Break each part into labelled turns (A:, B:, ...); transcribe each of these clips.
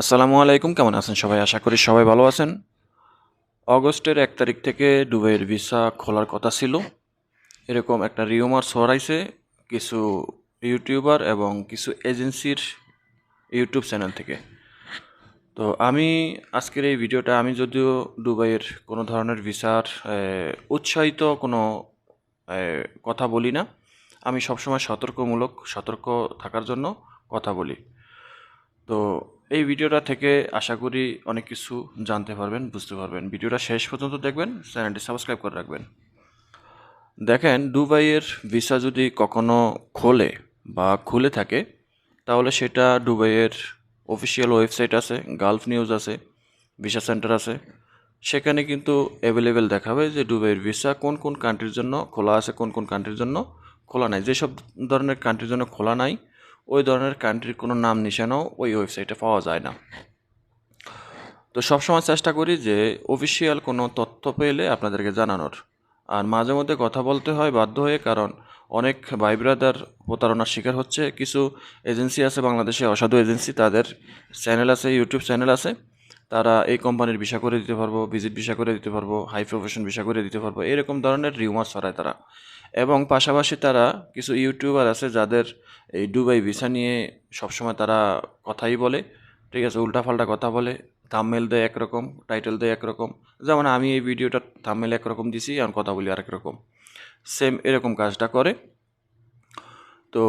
A: আসসালামু আলাইকুম, কেমন আছেন সবাই? আশা করি সবাই ভালো আছেন। অগস্টের এক তারিখ থেকে দুবাইয়ের ভিসা খোলার কথা ছিল। এরকম একটা রিউমার ছড়াইছে, কিছু ইউটিউবার এবং কিছু এজেন্সির ইউটিউব চ্যানেল থেকে। তো আমি আজকের এই ভিডিওটা, আমি যদিও দুবাইয়ের কোনো ধরনের ভিসার উৎসাহিত কোনো কথা বলি না। আমি সবসময় সতর্কমূলক, সতর্ক থাকার জন্য কথা বলি। তো এই ভিডিওটা থেকে আশা করি অনেক কিছু জানতে পারবেন, বুঝতে পারবেন। ভিডিওটা শেষ পর্যন্ত দেখবেন, চ্যানেলটি সাবস্ক্রাইব করে রাখবেন। দেখেন, দুবাইয়ের ভিসা যদি কখনো খোলে বা খুলে থাকে, তাহলে সেটা দুবাইয়ের অফিসিয়াল ওয়েবসাইট আছে, গালফ নিউজ আছে, ভিসা সেন্টার আছে। সেখানে কিন্তু অ্যাভেলেবেল দেখাবে যে দুবাইয়ের ভিসা কোন কোন কান্ট্রির জন্য খোলা আছে, কোন কোন কান্ট্রির জন্য খোলা নাই। যেসব ধরনের কান্ট্রির জন্য খোলা নাই ওই ধরনের কান্ট্রির কোনো নাম নিশানাও ওই ওয়েবসাইটে পাওয়া যায় না। তো সবসময় চেষ্টা করি যে অফিসিয়াল কোনো তথ্য পেলে আপনাদেরকে জানানোর। আর মাঝে মধ্যে কথা বলতে হয় বাধ্য হয়ে কারণ অনেক ভাই ব্রাদার প্রতারণার শিকার হচ্ছে। কিছু এজেন্সি আছে, বাংলাদেশে অসাধু এজেন্সি তাদের চ্যানেল আছে ইউটিউব চ্যানেল আছে। তারা এই কোম্পানির ভিসা করে দিতে পারব ভিজিট ভিসা করে দিতে পারব হাই প্রফেশন ভিসা করে দিতে পারব, এরকম ধরনের রিউমার ছড়ায় তারা। এবং পাশাপাশি তারা কিছু ইউটিউবার আছে যাদের এই দুবাই ভিসা নিয়ে সবসময় তারা কথাই বলে, ঠিক আছে, উল্টাপাল্টা কথা বলে থামমেল দেয় একরকম টাইটেল দেয় একরকম। যেমন আমি এই ভিডিওটা থামমেল একরকম দিছি, আর কথা বলি আরেক রকম সেম এরকম কাজটা করে। তো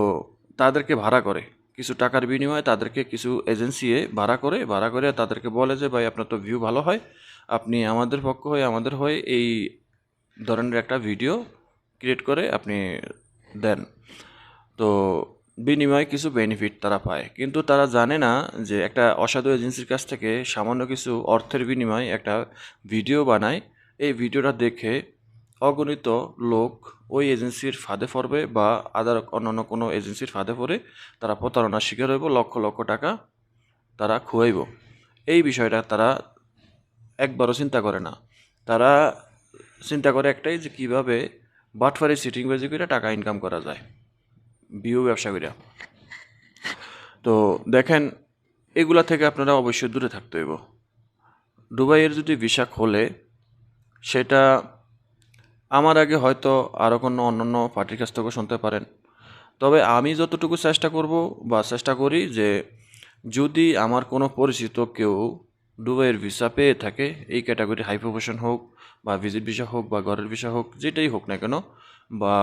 A: তাদেরকে ভাড়া করে। কিছু টাকার বিনিময়ে তাদেরকে কিছু এজেন্সিয়ে ভাড়া করে ভাড়া করে তাদেরকে বলে যে, ভাই, আপনার তো ভিউ ভালো হয়। আপনি আমাদের পক্ষ হয়ে, আমাদের হয়ে এই ধরনের একটা ভিডিও ক্রিয়েট করে আপনি দেন। তো বিনিময়ে কিছু বেনিফিট তারা পায়। কিন্তু তারা জানে না যে একটা অসাধু এজেন্সির কাছ থেকে সামান্য কিছু অর্থের বিনিময়ে একটা ভিডিও বানায়। এই ভিডিওটা দেখে অগণিত লোক ওই এজেন্সির ফাঁদে পড়বে বা আদার অন্যান্য কোনো এজেন্সির ফাঁদে পড়ে তারা প্রতারণার শিকার হইব, লক্ষ লক্ষ টাকা তারা খুয়াইব। এই বিষয়টা তারা একবারও চিন্তা করে না। তারা চিন্তা করে একটাই যে কীভাবে বাটফারি সিটিং বেজি করে টাকা ইনকাম করা যায় বিউ ব্যবসা করিয়া তো দেখেন, এগুলা থেকে আপনারা অবশ্যই দূরে থাকতে হইব। দুবাইয়ের যদি ভিসা খোলে, সেটা আমার আগে হয়তো আরও কোনো অন্যান্য পার্টির কাছ থেকেও শুনতে পারেন। তবে আমি যতটুকু চেষ্টা করব বা চেষ্টা করি যে যদি আমার কোনো পরিচিত কেউ দুবাইয়ের ভিসা পেয়ে থাকে, এই ক্যাটাগরি হাই প্রফেশন হোক বা ভিজিট ভিসা হোক বা ঘরের ভিসা হোক, যেটাই হোক না কেন, বা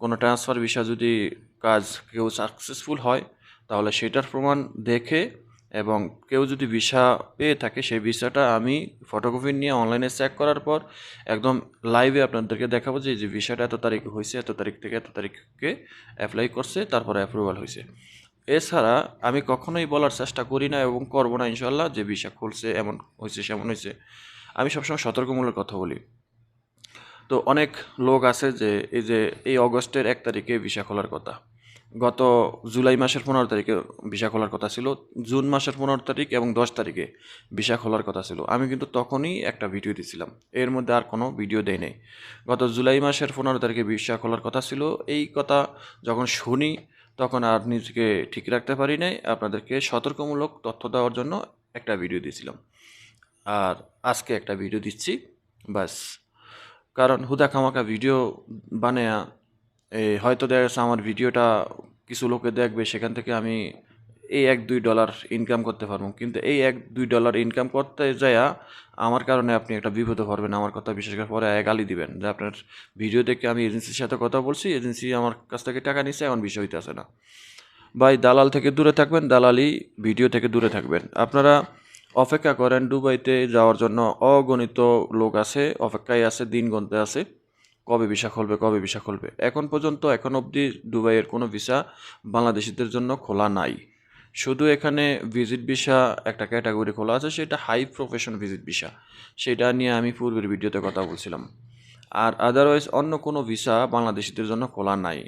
A: কোনো ট্রান্সফার ভিসা যদি কাজ কেউ সাকসেসফুল হয়, তাহলে সেটার প্রমাণ দেখে এবং কেউ যদি ভিসা পেয়ে থাকে, সেই ভিসাটা আমি ফটোকপি নিয়ে অনলাইনে চেক করার পর একদম লাইভে আপনাদেরকে দেখাবো যে যে ভিসাটা এত তারিখ হয়েছে, এত তারিখ থেকে এত তারিখকে অ্যাপ্লাই করছে, তারপরে অ্যাপ্রুভাল হয়েছে। এছাড়া আমি কখনোই বলার চেষ্টা করি না এবং করব না ইনশাল্লাহ যে ভিসা খুলছে, এমন হয়েছে, সেমন হয়েছে। আমি সবসময় সতর্কমূলক কথা বলি। তো অনেক লোক আছে যে, এই যে, এই অগস্টের এক তারিখে ভিসা খোলার কথা। গত জুলাই মাসের পনেরো তারিখে ভিসা খোলার কথা ছিল, জুন মাসের পনেরো তারিখ এবং দশ তারিখে ভিসা খোলার কথা ছিল। আমি কিন্তু তখনই একটা ভিডিও দিছিলাম। এর মধ্যে আর কোনো ভিডিও দেয় নেই। গত জুলাই মাসের পনেরো তারিখে ভিসা খোলার কথা ছিল। এই কথা যখন শুনি, তখন আর নিজেকে ঠিক রাখতে পারি নাই। আপনাদেরকে সতর্কমূলক তথ্য দেওয়ার জন্য একটা ভিডিও দিয়েছিলাম আর আজকে একটা ভিডিও দিচ্ছি বাস কারণ হুদা খামাকা ভিডিও বানায়া হয়তো দেখা যাচ্ছে আমার ভিডিওটা কিছু লোকে দেখবে, সেখান থেকে আমি এই এক দুই ডলার ইনকাম করতে পারব। কিন্তু এই এক দুই ডলার ইনকাম করতে যায়া আমার কারণে আপনি একটা বিপদে পড়বেন। আমার কথা বিশেষ করে পরে গালি দিবেন যে আপনার ভিডিও দেখে আমি এজেন্সির সাথে কথা বলছি, এজেন্সি আমার কাছ থেকে টাকা নিচ্ছে এমন বিষয় হইতেছে না। ভাই, দালাল থেকে দূরে থাকবেন দালালি ভিডিও থেকে দূরে থাকবেন। আপনারা অপেক্ষা করেন, দুবাইতে যাওয়ার জন্য অগণিত লোক আছে, অপেক্ষায় আছে দিন গণতে আছে। কবে ভিসা খুলবে, কবে ভিসা খুলবে। এখন পর্যন্ত, এখন অবধি দুবাইয়ের কোনো ভিসা বাংলাদেশিদের জন্য খোলা নাই। শুধু এখানে ভিজিট ভিসা একটা ক্যাটাগরি খোলা আছে, সেটা হাই প্রফেশন ভিজিট ভিসা। সেটা নিয়ে আমি পূর্বের ভিডিওতে কথা বলছিলাম। আর আদারওয়াইজ অন্য কোনো ভিসা বাংলাদেশিদের জন্য খোলা নাই।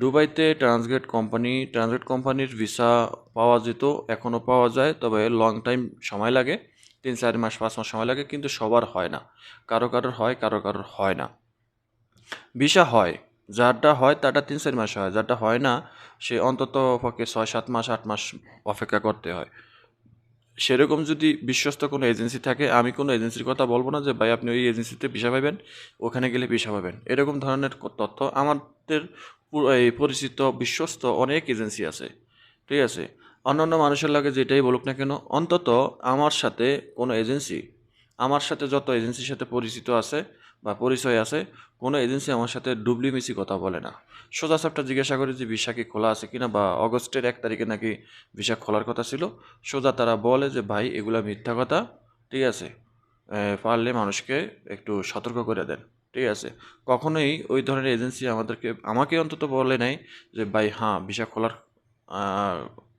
A: দুবাইতে ট্রান্সগেট কোম্পানি ট্রান্সগেট কোম্পানির ভিসা পাওয়া যেত এখনও পাওয়া যায়, তবে লং টাইম সময় লাগে। তিন, চার মাস, পাঁচ মাস সময় লাগে, কিন্তু সবার হয় না। কারও কারোর হয়, কারও কারোর হয় না। ভিসা হয়। যারটা হয় তারটা তিন চার মাস হয়। যারটা হয় না, সে অন্তত পক্ষে ছয়, সাত মাস, আট মাস অপেক্ষা করতে হয়। সেরকম যদি বিশ্বস্ত কোনো এজেন্সি থাকে, আমি কোনো এজেন্সির কথা বলব না যে, ভাই, আপনি ওই এজেন্সিতে ভিসা পাবেন ওখানে গেলে ভিসা পাবেন এরকম ধরনের তথ্য আমাদের এই পরিচিত, বিশ্বস্ত অনেক এজেন্সি আছে। ঠিক আছে? অন্যান্য মানুষের লাগে যেটাই বলুক না কেন, অন্তত আমার সাথে কোনো এজেন্সি, আমার সাথে যত এজেন্সির সাথে পরিচিত আছে বা পরিচয় আছে কোনো এজেন্সি আমার সাথে ডুবলি মিশি কথা বলে না। সোজা সাপটা জিজ্ঞাসা করে যে ভিসা কি খোলা আছে কিনা বা অগস্টের এক তারিখে নাকি ভিসা খোলার কথা ছিল। সোজা তারা বলে যে, ভাই, এগুলা মিথ্যা কথা, ঠিক আছে। পারলে মানুষকে একটু সতর্ক করে দেন, ঠিক আছে। কখনোই ওই ধরনের এজেন্সি আমাদেরকে, আমাকে অন্তত বলে নাই যে, ভাই হ্যাঁ ভিসা খোলার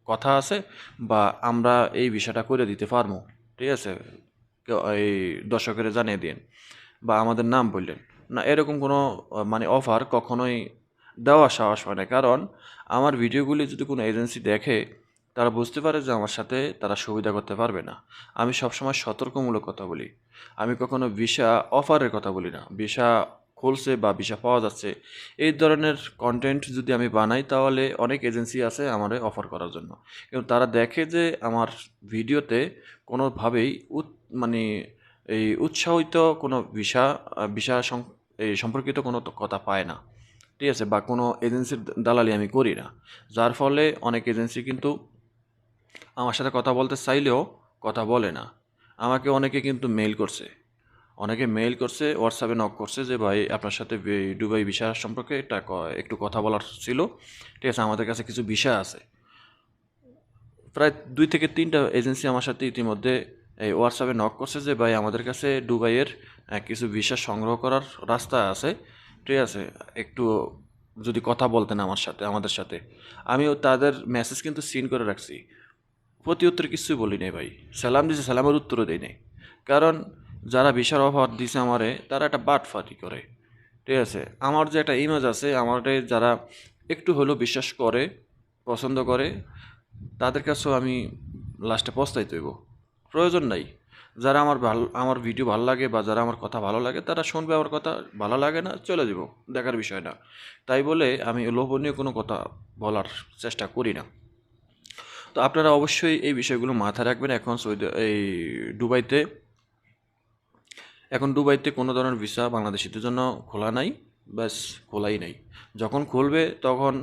A: কথা আছে বা আমরা এই ভিসাটা করে দিতে পারব, ঠিক আছে। এই দর্শকের জানিয়ে দিন বা আমাদের নাম বললেন। না, এরকম কোনো মানে অফার কখনোই দেওয়া সাহস হয় না। কারণ আমার ভিডিওগুলি যদি কোনো এজেন্সি দেখে, তারা বুঝতে পারে যে আমার সাথে তারা সুবিধা করতে পারবে না। আমি সবসময় সতর্কমূলক কথা বলি। আমি কখনো ভিসা অফারের কথা বলি না। ভিসা খুলছে বা ভিসা পাওয়া যাচ্ছে, এই ধরনের কন্টেন্ট যদি আমি বানাই, তাহলে অনেক এজেন্সি আছে আমার অফার করার জন্য। কিন্তু তারা দেখে যে আমার ভিডিওতে কোনোভাবেই উৎ মানে এই উৎসাহিত কোনো ভিসা ভিসা সম্পর্কিত কোনো কথা পায় না। ঠিক আছে, বা কোনো এজেন্সির দালালি আমি করি না। যার ফলে অনেক এজেন্সি কিন্তু আমার সাথে কথা বলতে চাইলেও কথা বলে না। আমাকে অনেকে কিন্তু মেইল করছে। অনেকে মেইল করছে হোয়াটসঅ্যাপে নক করছে যে, ভাই, আপনার সাথে দুবাই ভিসা সম্পর্কে একটা একটু কথা বলার ছিল। ঠিক আছে, আমাদের কাছে কিছু ভিসা আছে। প্রায় দুই থেকে তিনটা এজেন্সি আমার সাথে ইতিমধ্যে এই হোয়াটসঅ্যাপে নক করছে যে, ভাই, আমাদের কাছে দুবাইয়ের কিছু ভিসা সংগ্রহ করার রাস্তা আছে। ঠিক আছে, একটু যদি কথা বলতেন আমার সাথে, আমাদের সাথে। আমিও তাদের মেসেজ কিন্তু সিন করে রাখছি। প্রতি উত্তর কিছুই বলি নাই ভাই। সালাম দিছে, সালামের উত্তরও দেই নাই। কারণ যারা ভিসার অফার দিছে আমারে, তারা একটা বাট ফাটি করে। ঠিক আছে, আমার যে একটা ইমেজ আছে, আমারে যারা একটু হলেও বিশ্বাস করে, পছন্দ করে, তাদের কাছেও আমি লাস্টে পস্তাই তৈব প্রয়োজন নাই। যারা আমার ভালো, আমার ভিডিও ভালো লাগে বা যারা আমার কথা ভালো লাগে, তারা শুনবে আমার কথা, ভালো লাগে না, চলে যাব, দেখার বিষয় না। তাই বলে আমি লোভনীয় কোনো কথা বলার চেষ্টা করি না। তো আপনারা অবশ্যই এই বিষয়গুলো মাথায় রাখবেন। এখন সৌদি, এই দুবাইতে, এখন দুবাইতে কোনো ধরনের ভিসা বাংলাদেশিদের জন্য খোলা নাই, ব্যাস খোলাই নাই। যখন খুলবে তখন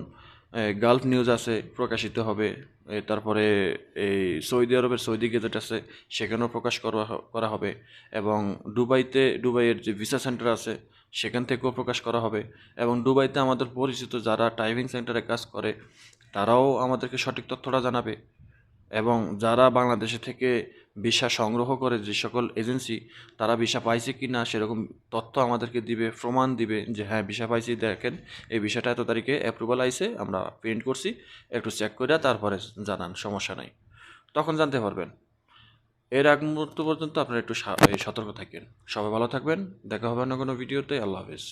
A: গালফ নিউজ আছে, প্রকাশিত হবে। তারপরে এই সৌদি আরবের সৌদি গেজেট আছে, সেখানেও প্রকাশ করা করা হবে এবং দুবাইতে, দুবাইয়ের যে ভিসা সেন্টার আছে, সেখান থেকেও প্রকাশ করা হবে এবং দুবাইতে আমাদের পরিচিত যারা টাইভিং সেন্টারে কাজ করে, তারাও আমাদেরকে সঠিক তথ্যটা জানাবে এবং যারা বাংলাদেশে থেকে ভিসা সংগ্রহ করে যে সকল এজেন্সি, তারা ভিসা পাইছে কি না সেরকম তথ্য আমাদেরকে দিবে, প্রমাণ দিবে যে হ্যাঁ ভিসা পাইছি। দেখেন, এই ভিসাটা এত তারিখে অ্যাপ্রুভাল আইছে, আমরা প্রিন্ট করছি, একটু চেক করে তারপরে জানান, সমস্যা নাই। তখন জানতে পারবেন। এর আগ মুহূর্ত পর্যন্ত আপনারা একটু সতর্ক থাকেন। সবাই ভালো থাকবেন, দেখা হবে অন্য কোনো ভিডিওতে, আল্লাহ হাফেজ।